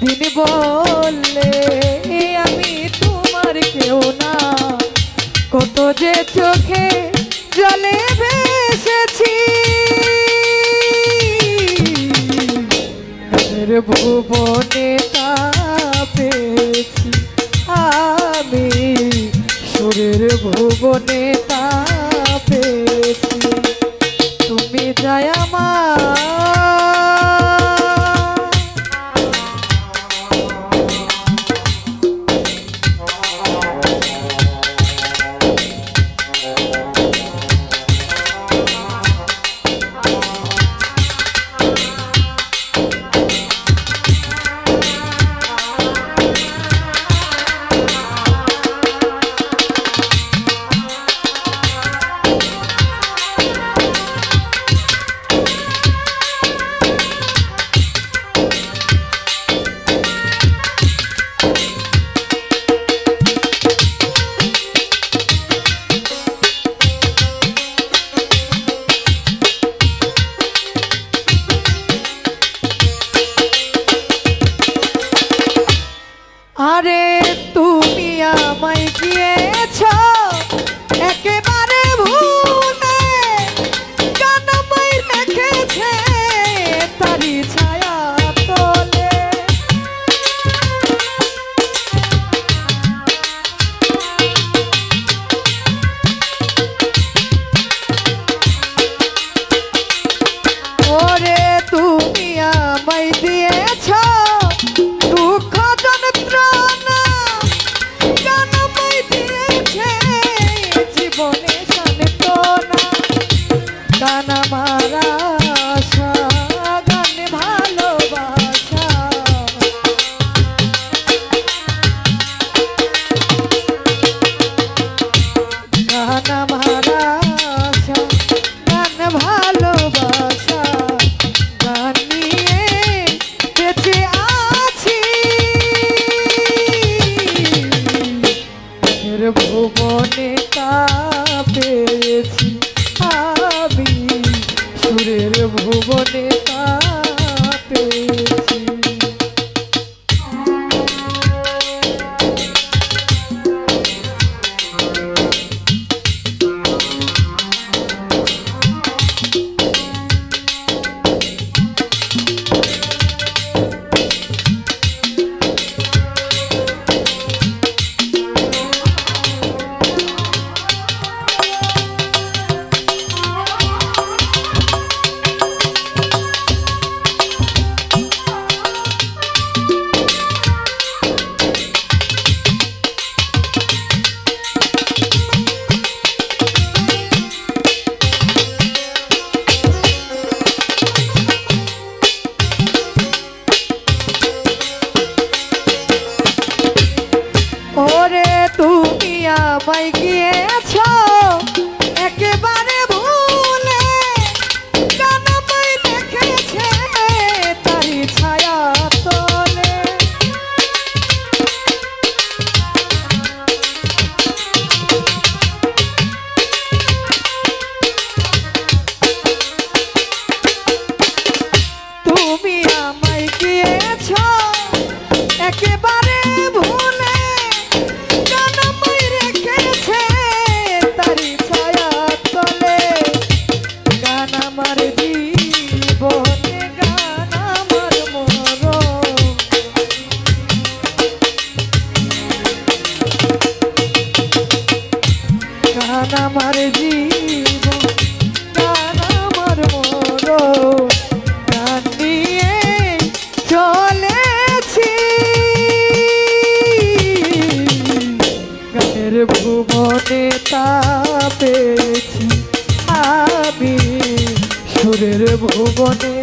সেদিন বললে আমি তোমার কেউ না। কত যে চোখে জলে ভেসেছি ভুবনে তাপেছি আমি সুরের ভুবনে দানা মারা por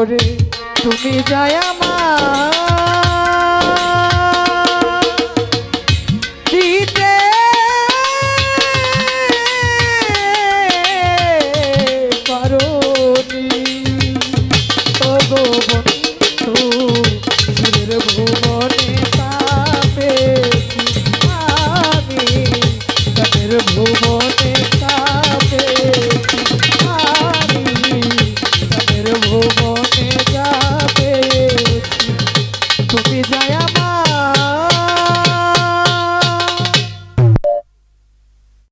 ওরে তুমি যায় আমার